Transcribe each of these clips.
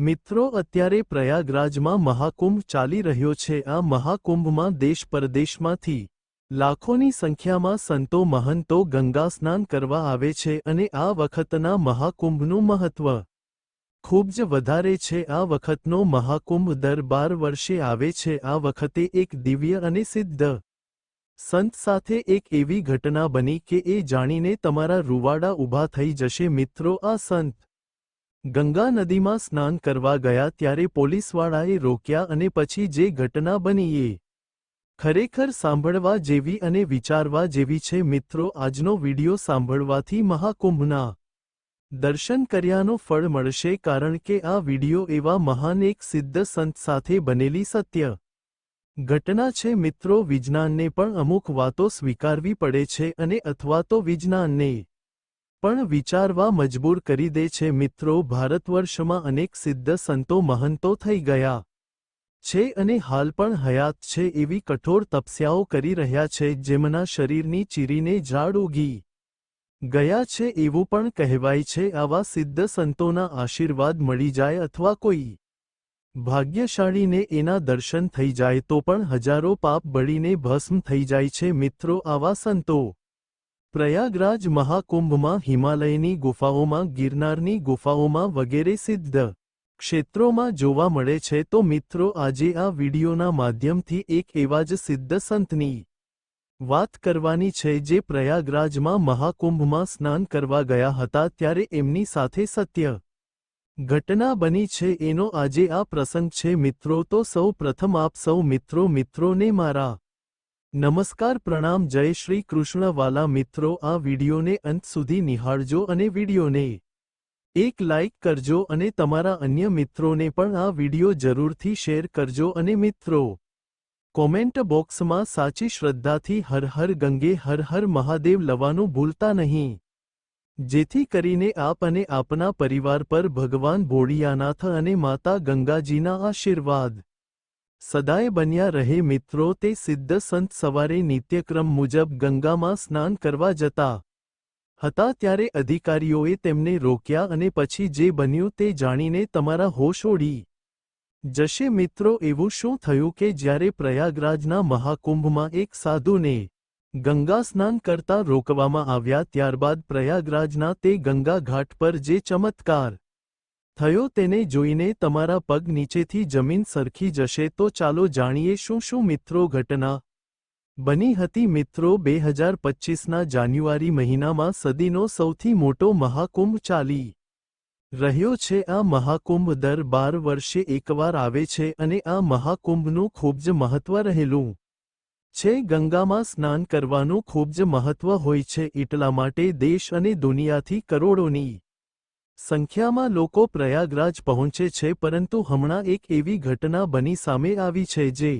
મિત્રો, અત્યારે પ્રયાગરાજમાં મહાકુંભ ચાલી રહ્યો છે. આ મહાકુંભમાં દેશ પરદેશમાંથી લાખોની સંખ્યામાં સંતો, મહંતો ગંગા સ્નાન કરવા આવે છે અને આ વખતના મહાકુંભનું મહત્વ ખૂબ જ વધારે છે. આ વખતનો મહાકુંભ દર બાર વર્ષે આવે છે. આ વખતે એક દિવ્ય અને સિદ્ધ સંત સાથે એક એવી ઘટના બની કે એ જાણીને તમારા રૂવાડા ઊભા થઈ જશે. મિત્રો, આ સંત ગંગા નદીમાં સ્નાન કરવા ગયા ત્યારે પોલીસવાળાએ રોક્યા અને પછી જે ઘટના બની એ ખરેખર સાંભળવા જેવી અને વિચારવા જેવી છે. મિત્રો, આજનો વિડિયો સાંભળવાથી મહાકુંભના દર્શન કર્યાનો ફળ મળશે કારણ કે આ વિડિયો એવા મહાન એક સિદ્ધ સંત સાથે બનેલી સત્ય ઘટના છે. મિત્રો, વિજ્ઞાનને પણ અમુક વાતો સ્વીકારવી પડે છે અને અથવા તો વિજ્ઞાનને પણ વિચારવા મજબૂર કરી દે છે, મિત્રો, ભારતવર્ષમાં અનેક સિદ્ધ સંતો મહંતો થઈ ગયા છે અને હાલ પણ હયાત છે એવી કઠોર તપસ્યાઓ કરી રહ્યા છે, જેમના શરીરની ચીરીને ઝાડ ઉગી ગયા છે એવું પણ કહેવાય છે, આવા સિદ્ધ સંતોના આશીર્વાદ મળી જાય અથવા કોઈ ભાગ્યશાળીને એના દર્શન થઈ જાય તો પણ હજારો પાપ બળીને ભસ્મ થઈ જાય છે. મિત્રો, આવા સંતો પ્રયાગરાજ મહાકુંભમાં હિમાલયની ગુફાઓમાં ગિરનારની ગુફાઓમાં વગેરે સિદ્ધ ક્ષેત્રોમાં જોવા મળે છે તો મિત્રો આજે આ વિડીયોના માધ્યમથી એક એવા જ સિદ્ધ સંતની વાત કરવાની છે જે પ્રયાગરાજમાં મહાકુંભમાં સ્નાન કરવા ગયા હતા ત્યારે એમની સાથે સત્ય ઘટના બની છે એનો આજે આ પ્રસંગ છે મિત્રો તો સૌ પ્રથમ આપ સૌ મિત્રો મિત્રોને મારા નમસ્કાર પ્રણામ જય શ્રી કૃષ્ણવાલા મિત્રો, આ વિડીયોને અંત સુધી નિહાળજો અને વિડિયોને એક લાઇક કરજો અને તમારા અન્ય મિત્રોને પણ આ વીડિયો જરૂરથી શેર કરજો અને મિત્રો, કોમેન્ટ બોક્સમાં સાચી શ્રદ્ધાથી હર હર ગંગે હર હર મહાદેવ લવાનું ભૂલતા નહીં. જેથી કરીને આપ અને આપના પરિવાર પર ભગવાન ભોળિયાનાથ અને માતા ગંગાજીના આશીર્વાદ સદાય બન્યા રહે મિત્રો તે સિદ્ધ સંત સવારે નિત્યક્રમ મુજબ ગંગામાં સ્નાન કરવા જતા. હતા ત્યારે અધિકારીઓએ તેમને રોક્યા અને પછી જે બન્યું તે જાણીને તમારા હોશ ઓડી જશે મિત્રો એવું શું થયું કે જ્યારે પ્રયાગરાજના મહાકુંભમાં એક સાધુને ગંગા સ્નાન કરતા રોકવામાં આવ્યા ત્યારબાદ પ્રયાગરાજના તે ગંગા ઘાટ પર જે ચમત્કાર થયો તેને જોઈને તમારા પગ નીચેથી જમીન સરખી જશે તો ચાલો જાણીએ શું શું મિત્રો ઘટના બની હતી. મિત્રો, બે હજાર પચ્ચીસના જાન્યુઆરી મહિનામાં સદીનો સૌથી મોટો મહાકુંભ ચાલી રહ્યો છે. આ મહાકુંભ દર બાર વર્ષે એકવાર આવે છે અને આ મહાકુંભનું ખૂબ જ મહત્વ રહેલું છે. ગંગામાં સ્નાન કરવાનું ખૂબ જ મહત્વ હોય છે. એટલા માટે દેશ અને દુનિયાથી કરોડોની સંખ્યામાં લોકો પ્રયાગરાજ પહોંચે છે પરંતુ હમણાં એક એવી ઘટના બની સામે આવી છે જે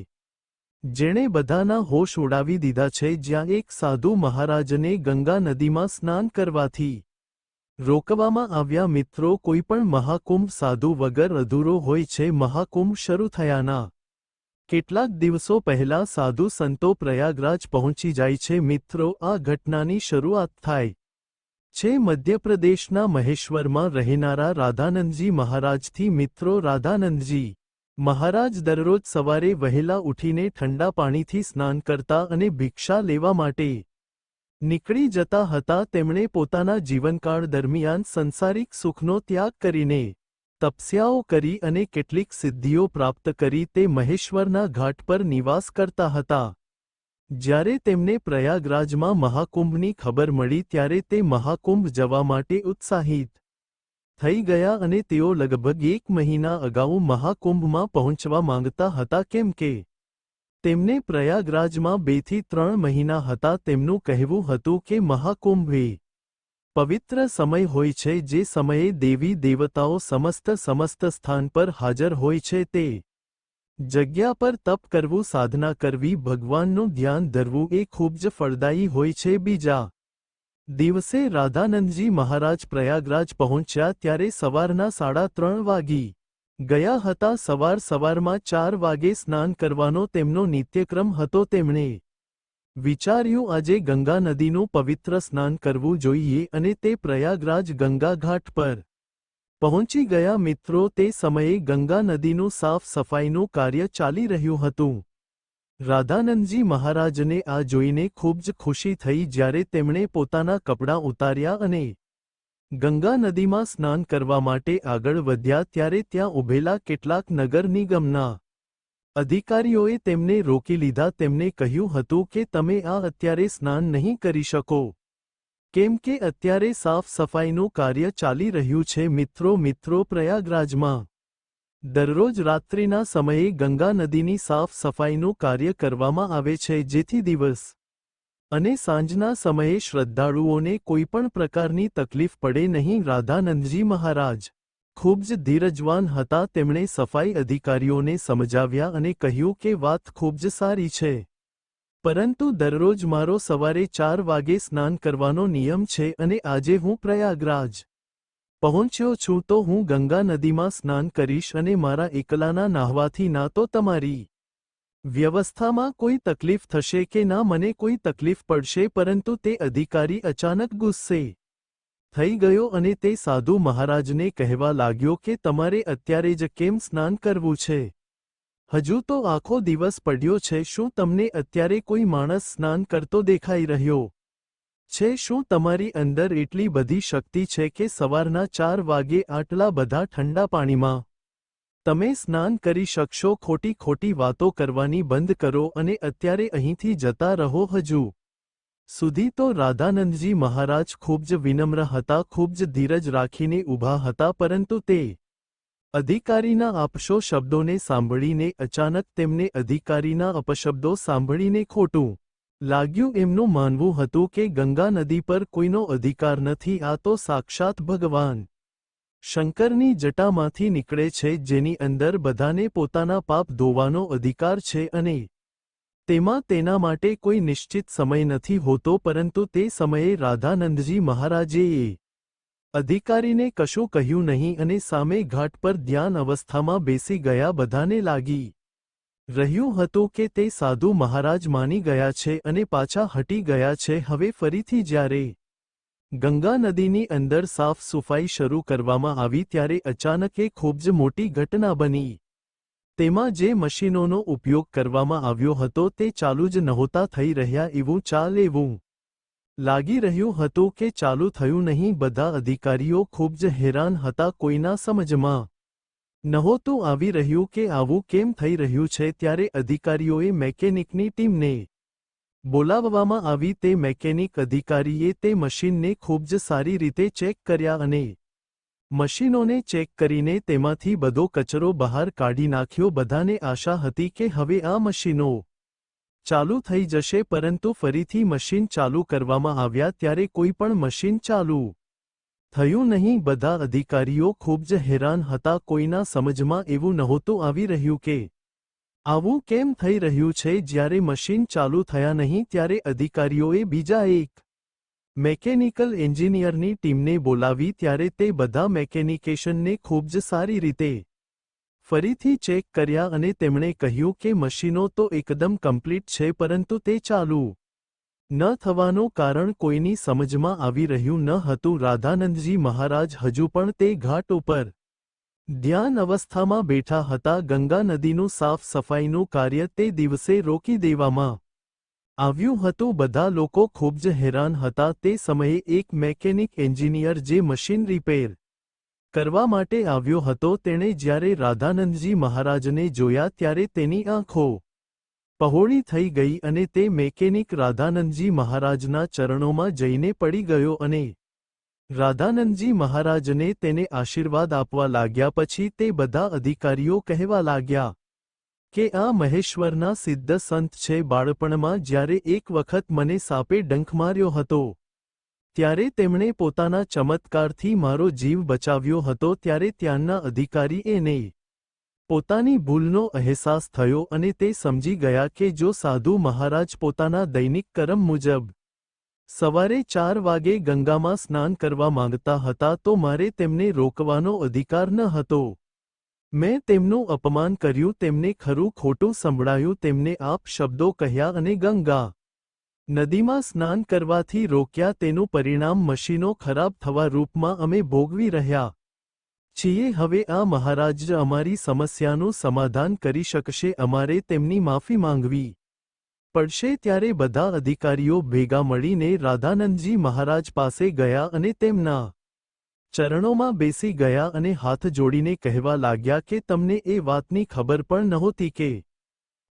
જેણે બધાના હોશ ઉડાવી દીધા છે જ્યાં એક સાધુ મહારાજને ગંગા નદીમાં સ્નાન કરવાથી રોકવામાં આવ્યા મિત્રો કોઈપણ મહાકુંભ સાધુ વગર અધૂરો હોય છે. મહાકુંભ શરૂ થયાના કેટલાક દિવસો પહેલા સાધુ સંતો પ્રયાગરાજ પહોંચી જાય છે મિત્રો આ ઘટનાની શરૂઆત થાય છે મધ્યપ્રદેશના મહેશ્વરમાં રહેનારા રાધાનંદજી મહારાજથી મિત્રો રાધાનંદજી મહારાજ દરરોજ સવારે વહેલા ઉઠીને ઠંડા પાણીથી સ્નાન કરતા અને ભિક્ષા લેવા માટે નીકળી જતા હતા. તેમણે પોતાના જીવનકાળ દરમિયાન સંસારિક સુખનો ત્યાગ કરીને તપસ્યાઓ કરી અને કેટલીક સિદ્ધિઓ પ્રાપ્ત કરી. તે મહેશ્વરના ઘાટ પર નિવાસ કરતા હતા. જ્યારે તેમને પ્રયાગરાજમાં મહાકુંભની ખબર મળી ત્યારે તે મહાકુંભ જવા માટે ઉત્સાહિત થઈ ગયા અને તેઓ લગભગ એક મહિના અગાઉ મહાકુંભમાં પહોંચવા માંગતા હતા કેમ કે તેમને પ્રયાગરાજમાં બેથી ત્રણ મહિના હતા તેમનું કહેવું હતું કે મહાકુંભ પવિત્ર સમય હોય છે જે સમયે દેવી દેવતાઓ સમસ્ત સમસ્ત સ્થાન પર હાજર હોય છે તે જગ્યા પર તપ કરવું, સાધના કરવી, ભગવાનનું ધ્યાન ધરવું એ ખૂબ જ ફળદાયી હોય છે. બીજા દિવસે રાધાનંદજી મહારાજ પ્રયાગરાજ પહોંચ્યા ત્યારે સવારના સાડા ત્રણ વાગી ગયા હતા. સવાર સવારમાં ચાર વાગે સ્નાન કરવાનો તેમનો નિત્યક્રમ હતો. તેમણે વિચાર્યું, આજે ગંગા નદીનું પવિત્ર સ્નાન કરવું જોઈએ અને તે પ્રયાગરાજ ગંગા ઘાટ પર પહોંચી ગયા મિત્રો તે સમયે ગંગા નદીનું સાફ સફાઈનું કાર્ય ચાલી રહ્યું હતું. રાધાનંદજી મહારાજને આ જોઈને ખૂબ જ ખુશી થઈ જ્યારે તેમણે પોતાના કપડાં ઉતાર્યા અને ગંગા નદીમાં સ્નાન કરવા માટે આગળ વધ્યા ત્યારે ત્યાં ઊભેલા કેટલાક નગર નિગમના અધિકારીઓએ તેમને રોકી લીધા. તેમને કહ્યું હતું કે તમે આ અત્યારે સ્નાન નહીં કરી શકો. કેમ કે અત્યારે સાફ સફાઈનું કાર્ય ચાલી રહ્યું છે મિત્રો મિત્રો પ્રયાગરાજમાં. દરરોજ રાત્રિના સમયે ગંગા નદીની સાફ સફાઈનું કાર્ય કરવામાં આવે છે જેથી દિવસ અને સાંજના સમયે શ્રદ્ધાળુઓને કોઈપણ પ્રકારની તકલીફ પડે નહીં. રાધાનંદજી મહારાજ ખૂબ જ ધીરજવાન હતા. તેમણે સફાઈ અધિકારીઓને સમજાવ્યા અને કહ્યું કે વાત ખૂબ જ સારી છે. પરંતુ દરરોજ મારો સવારે ચાર વાગે સ્નાન કરવાનો નિયમ છે અને આજે હું પ્રયાગરાજ પહોંચ્યો છું તો હું ગંગા નદીમાં સ્નાન કરીશ અને મારા એકલાના નાહવાથી ના તો તમારી વ્યવસ્થામાં કોઈ તકલીફ થશે કે ના, મને કોઈ તકલીફ પડશે, પરંતુ તે અધિકારી અચાનક ગુસ્સે થઈ ગયો અને તે સાધુ મહારાજને કહેવા લાગ્યો કે તમારે અત્યારે જ કેમ સ્નાન કરવું છે? હજુ તો આખો દિવસ પડ્યો છે, શું તમને અત્યારે કોઈ માણસ સ્નાન કરતો દેખાઈ રહ્યો? છે, શું તમારી અંદર એટલી બધી શક્તિ છે કે સવારના ચાર વાગે આટલા બધા ઠંડા પાણીમાં તમે સ્નાન કરી શકશો? ખોટી ખોટી વાતો કરવાની બંધ કરો અને અત્યારે અહીંથી જતા રહો હજુ સુધી. તો રાધાનંદજી મહારાજ ખૂબ જ વિનમ્ર હતા, ખૂબ જ ધીરજ રાખીને ઊભા હતા, પરંતુ તે અધિકારીના આપશો શબ્દોને સાંભળીને અચાનક તેમને અધિકારીના અપશબ્દો સાંભળીને ખોટું લાગ્યું. એમનું માનવું હતું કે ગંગા નદી પર કોઈનો અધિકાર નથી, આ તો સાક્ષાત ભગવાન શંકરની જટામાંથી નીકળે છે, જેની અંદર બધાને પોતાના પાપ ધોવાનો અધિકાર છે અને તેમાં તેના માટે કોઈ નિશ્ચિત સમય નથી હોતો, પરંતુ તે સમયે રાધાનંદજી મહારાજેએ અધિકારીને કશું કહ્યું નહીં અને સામે ઘાટ પર ધ્યાન અવસ્થામાં બેસી ગયા બધાને લાગી. રહ્યું હતું કે તે સાધુ મહારાજ માની ગયા છે અને પાછા હટી ગયા છે. હવે ફરીથી જ્યારે ગંગા નદીની અંદર સાફ સફાઈ શરૂ કરવામાં આવી ત્યારે અચાનક એ ખૂબ જ મોટી ઘટના બની. તેમાં જે મશીનોનો ઉપયોગ કરવામાં આવ્યો હતો તે ચાલુ જ નહોતા થઈ રહ્યા એવું ચાલ એવું લાગી રહ્યું હતું કે ચાલુ થયું નહીં બધા અધિકારીઓ ખૂબ જ હેરાન હતા કોઈના સમજમાં. નહોતું આવી રહ્યું કે આવું કેમ થઈ રહ્યું છે ત્યારે અધિકારીઓએ મેકેનિકની ટીમને બોલાવવામાં આવી તે મેકેનિક અધિકારીએ તે મશીનને ખૂબ જ સારી રીતે ચેક કર્યા અને મશીનોને ચેક કરીને તેમાંથી બધો કચરો બહાર કાઢી નાખ્યો. બધાને આશા હતી કે હવે આ મશીનો ચાલુ થઈ જશે પરંતુ ફરીથી મશીન ચાલુ કરવામાં આવ્યા ત્યારે કોઈ પણ મશીન ચાલુ થયું નહીં. બધા અધિકારીઓ ખૂબ જ હેરાન હતા. કોઈના સમજમાં એવું નહોતું આવી રહ્યું કે આવું કેમ થઈ રહ્યું છે. જ્યારે મશીન ચાલુ થયા નહીં ત્યારે અધિકારીઓએ બીજા એક મેકેનિકલ એન્જિનિયરની ટીમને બોલાવી ત્યારે તે બધા મેકેનિકેશનને ખૂબ જ સારી રીતે ફરીથી ચેક કર્યા અને તેમણે કહ્યું કે મશીનો તો એકદમ કમ્પ્લીટ છે પરંતુ તે ચાલુ ન થવાનું કારણ કોઈની સમજમાં આવી રહ્યું ન હતું. રાધાનંદજી મહારાજ હજુ પણ તે ઘાટ ઉપર ધ્યાન અવસ્થામાં બેઠા હતા. ગંગા નદીનું સાફ સફાઈનું કાર્ય તે દિવસે રોકી દેવામાં આવ્યું હતું. બધા લોકો ખૂબ જ હેરાન હતા. તે સમયે એક મેકેનિક એન્જિનિયર જે મશીન રિપેર કરવા માટે આવ્યો હતો તેણે જ્યારે રાધાનંદજી મહારાજને જોયા ત્યારે તેની આંખો પહોળી થઈ ગઈ અને તે મેકેનિક રાધાનંદજી મહારાજના ચરણોમાં જઈને પડી ગયો અને રાધાનંદજી મહારાજને તેને આશીર્વાદ આપવા લાગ્યા પછી તે બધા અધિકારીઓ કહેવા લાગ્યા કે આ મહેશ્વરના સિદ્ધ સંત છે બાળપણમાં જ્યારે એક વખત મને સાપે ડંખ માર્યો હતો. ત્યારે તેમણે પોતાના ચમત્કારથી મારો જીવ બચાવ્યો હતો ત્યારે ત્યાંના અધિકારી નહીં પોતાની ભૂલનો અહેસાસ થયો અને તે સમજી ગયા કે જો સાધુ મહારાજ પોતાના દૈનિક કરમ મુજબ સવારે ચાર વાગે ગંગામાં સ્નાન કરવા માંગતા હતા તો મારે તેમને રોકવાનો અધિકાર ન હતો. મેં તેમનું અપમાન કર્યું, તેમને ખરું ખોટું સંભળાયું, તેમને આપ શબ્દો કહ્યા અને ગંગા નદીમાં સ્નાન કરવાથી રોક્યા તેનું પરિણામ મશીનો ખરાબ થવા રૂપમાં અમે ભોગવી રહ્યા. છીએ, હવે આ મહારાજ અમારી સમસ્યાનું સમાધાન કરી શકશે, અમારે તેમની માફી માંગવી. પડશે ત્યારે બધા અધિકારીઓ ભેગા મળીને રાધાનંદજી મહારાજ પાસે ગયા અને તેમના ચરણોમાં બેસી ગયા અને હાથ જોડીને કહેવા લાગ્યા કે તમને એ વાતની ખબર પણ નહોતી કે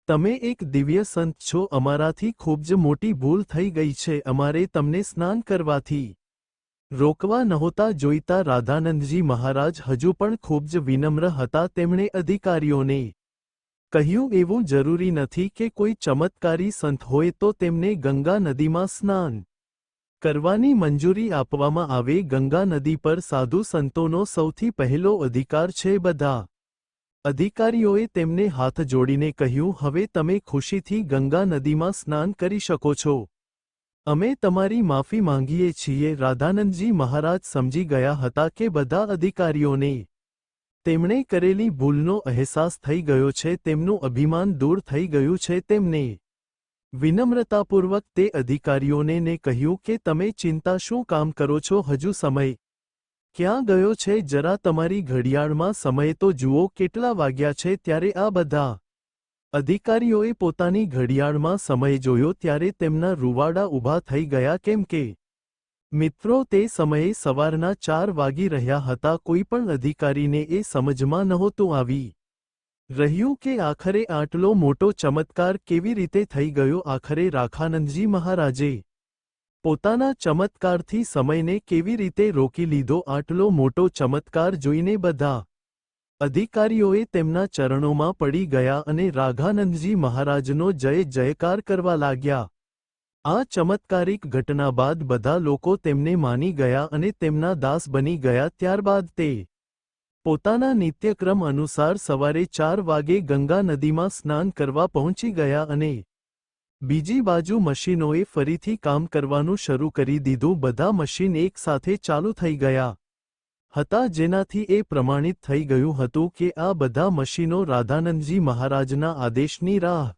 તમે એક દિવ્ય સંત છો, અમારાથી ખૂબ જ મોટી ભૂલ થઈ ગઈ છે, અમારે તમને સ્નાન કરવાથી. રોકવા નહોતા જોઈતા રાધાનંદજી મહારાજ હજુ પણ ખૂબ જ વિનમ્ર હતા, તેમણે અધિકારીઓને કહ્યું, એવું જરૂરી નથી કે કોઈ ચમત્કારી સંત હોય તો તેમને ગંગા નદીમાં સ્નાન કરવાની મંજૂરી આપવામાં આવે. ગંગા નદી પર સાધુ સંતોનો સૌથી પહેલો અધિકાર છે બધા. અધિકારીઓએ તેમને હાથ જોડીને કહ્યું, હવે તમે ખુશીથી ગંગા નદીમાં સ્નાન કરી શકો છો. અમે તમારી માફી માંગીએ છીએ. રાધાનંદજી મહારાજ સમજી ગયા હતા કે બધા અધિકારીઓને તેમણે કરેલી ભૂલનો અહેસાસ થઈ ગયો છે, તેમનું અભિમાન દૂર થઈ ગયું છે. તેમને વિનમ્રતાપૂર્વક તે અધિકારીઓને ને કહ્યું કે, તમે ચિંતા શું કામ કરો છો? હજુ સમય ક્યાં ગયો છે? જરા તમારી ઘડિયાળમાં સમય તો જુઓ કેટલા વાગ્યા છે ત્યારે આ બધા અધિકારીઓએ પોતાની ઘડિયાળમાં સમય જોયો ત્યારે તેમના રૂવાડા ઊભા થઈ ગયા કેમ કે મિત્રો તે સમયે સવારના ચાર વાગી રહ્યા હતા. કોઈ પણ અધિકારીને એ સમજમાં નહોતું આવી રહ્યું કે આખરે આટલો મોટો ચમત્કાર કેવી રીતે થઈ ગયો? આખરે રાખાનંદજી મહારાજે પોતાના ચમત્કારથી સમયને કેવી રીતે રોકી લીધો, આટલો મોટો ચમત્કાર જોઈને બધા અધિકારીઓએ તેમના ચરણોમાં પડી ગયા અને રાઘાનંદજી મહારાજનો જય જયકાર કરવા લાગ્યા. આ ચમત્કારિક ઘટના બાદ બધા લોકો તેમને માની ગયા અને તેમના દાસ બની ગયા. ત્યારબાદ તે પોતાના નિત્યક્રમ અનુસાર સવારે ચાર વાગે ગંગા નદીમાં સ્નાન કરવા પહોંચી ગયા અને બીજી બાજુ મશીનોએ ફરીથી કામ કરવાનું શરૂ કરી દીધું. બધા મશીન એક સાથે ચાલુ થઈ ગયા હતા, જેનાથી એ પ્રમાણિત થઈ ગયું હતું કે આ બધા મશીનો રાધાનંદજી મહારાજના આદેશની રાહ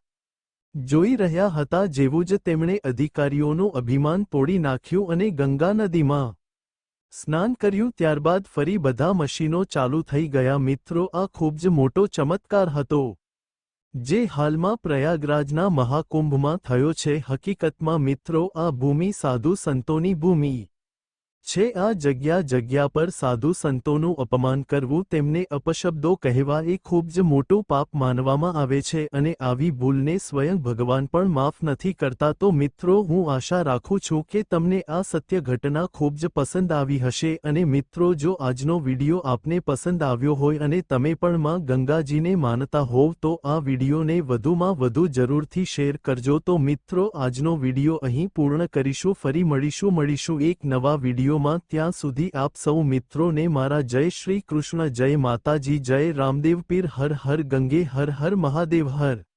જોઈ રહ્યા હતા જેવું જ તેમણે અધિકારીઓનું અભિમાન તોડી નાખ્યું અને ગંગા નદીમાં સ્નાન કર્યું. ત્યારબાદ ફરી બધા મશીનો ચાલુ થઈ ગયા. મિત્રો, આ ખૂબ જ મોટો ચમત્કાર હતો. જે હાલમાં પ્રયાગરાજના મહાકુંભમાં થયો છે. હકીકતમાં મિત્રો આ ભૂમિ સાધુ સંતોની ભૂમિ. છે આ જગ્યા જગ્યા પર સાધુ સંતોનું અપમાન કરવું તેમને અપશબ્દો કહેવા એ ખૂબ જ મોટું પાપ માનવામાં આવે છે અને આવી ભૂલને સ્વયં ભગવાન પણ માફ નથી કરતા. તો મિત્રો, હું આશા રાખું છું કે તમને આ સત્ય ઘટના ખૂબ જ પસંદ આવી હશે અને મિત્રો, જો આજનો વીડિયો આપને પસંદ આવ્યો હોય અને તમે પણ માં ગંગાજીને માનતા હોવ તો આ વિડીયોને વધુમાં વધુ જરૂરથી શેર કરજો. તો મિત્રો, આજનો વીડિયો અહીં પૂર્ણ કરીશું. ફરી મળીશું મળીશું એક નવા વિડિયો વિડીયોમાં ત્યાં સુધી આપ સૌ મિત્રોને મારા જય શ્રી કૃષ્ણ, જય માતાજી, જય રામદેવ, પીર હર હર ગંગે, હર હર મહાદેવ, હર.